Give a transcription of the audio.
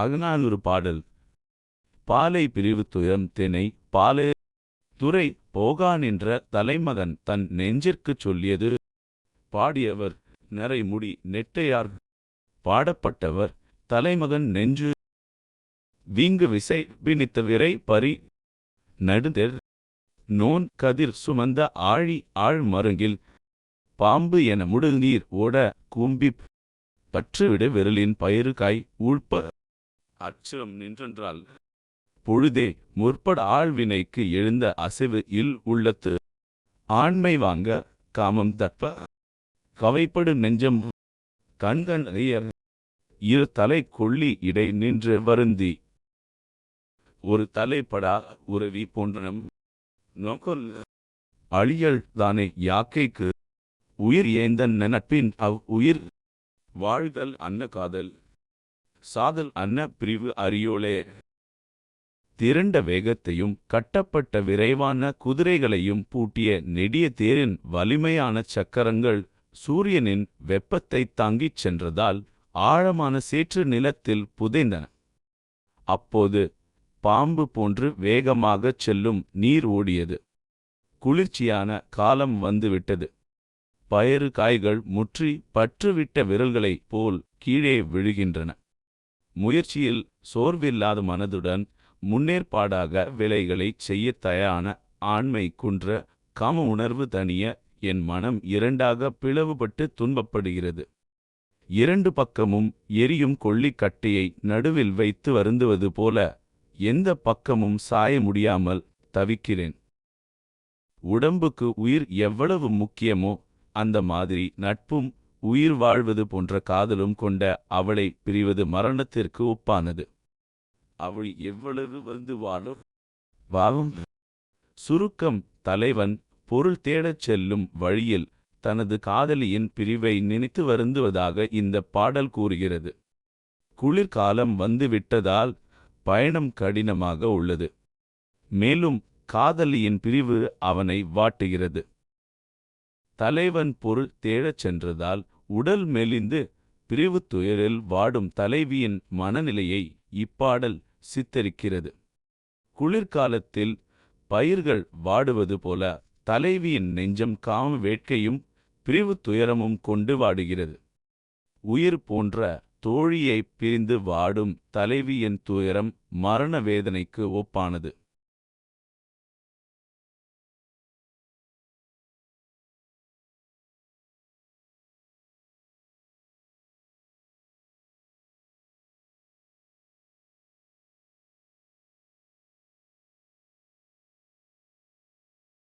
அகநானூறு பாடல். பாலை பிரிவு துயரம் தினை பாலே. துரை போகா தலைமகன் தன் நெஞ்சிற்குச் சொல்லியது. பாடியவர் நரைமுடி நெட்டையார். பாடப்பட்டவர் தலைமகன் நெஞ்சு. வீங்கு விசை பிணித்த விரை பரி. நடுதெர் நோன் கதிர் சுமந்த ஆழி ஆழ் மருங்கில். பாம்பு என முடல் நீர் ஓட கூம்பிப். பற்றுவிட விரலின் பயிறு காய் உழ்ப்ப அச்சம் நின்றென்றால் பொழுதே முற்பட ஆழ்வினைக்கு எழுந்த அசைவு இல் உள்ளத்து. ஆண்மை வாங்க காமம் தற்ப கவைப்படு நெஞ்சம். கண்கண் அறிய இரு தலை கொள்ளி இடை நின்று வருந்தி. ஒரு தலைப்படா உறவி போன்றனம். நோக்கல் அழியல் தானே யாக்கைக்கு. உயிர் ஏந்தன் நட்பின் அவ் உயிர். வாழ்தல் அன்ன காதல். சாதல் அன்ன பிரிவு அரியோளே திரண்ட வேகத்தையும் கட்டப்பட்ட விரைவான குதிரைகளையும் பூட்டிய நெடிய தேரின் வலிமையான சக்கரங்கள் சூரியனின் வெப்பத்தைத் தாங்கிச் சென்றதால் ஆழமான சேற்று நிலத்தில் புதைந்தன. அப்போது பாம்பு போன்று வேகமாகச் செல்லும் நீர் ஓடியது. குளிர்ச்சியான காலம் வந்துவிட்டது. பயறு காய்கள் முற்றி பற்றுவிட்ட விரல்களைப் போல் கீழே விழுகின்றன. முயற்சியில் சோர்வில்லாத மனதுடன் முன்னேற்பாடாக வேலைகளைச் செய்யத் தயாரான ஆண்மை குன்ற காம உணர்வு தனிய என் மனம் இரண்டாக பிளவுபட்டு துன்பப்படுகிறது. இரண்டு பக்கமும் எரியும் கொள்ளிக்கட்டையை நடுவில் வைத்து வருந்துவது போல எந்த பக்கமும் சாய முடியாமல் தவிக்கிறேன். உடம்புக்கு உயிர் எவ்வளவு முக்கியமோ அந்த மாதிரி நட்பும் உயிர் வாழ்வது போன்ற காதலும் கொண்ட அவளை பிரிவது மரணத்திற்கு ஒப்பானது. அவள் எவ்வளவு வந்து வாழும் வாவும் சுருக்கம் தலைவன் பொருள் தேடச் செல்லும் வழியில் தனது காதலியின் பிரிவை நினைத்து வருந்துவதாக இந்த பாடல் கூறுகிறது. குளிர்காலம் வந்துவிட்டதால் பயணம் கடினமாக உள்ளது. மேலும் காதலியின் பிரிவு அவனை வாட்டுகிறது. தலைவன் பொருள் தேடச் சென்றதால் உடல் மெலிந்து பிரிவு துயரில் வாடும் தலைவியின் மனநிலையை இப்பாடல் சித்தரிக்கிறது. குளிர்காலத்தில் பயிர்கள் வாடுவது போல தலைவியின் நெஞ்சம் காம வேட்கையும் பிரிவு துயரமும் கொண்டு வாடுகிறது. உயிர் போன்ற தோழியை பிரிந்து வாடும் தலைவியின் துயரம் மரண வேதனைக்கு ஒப்பானது.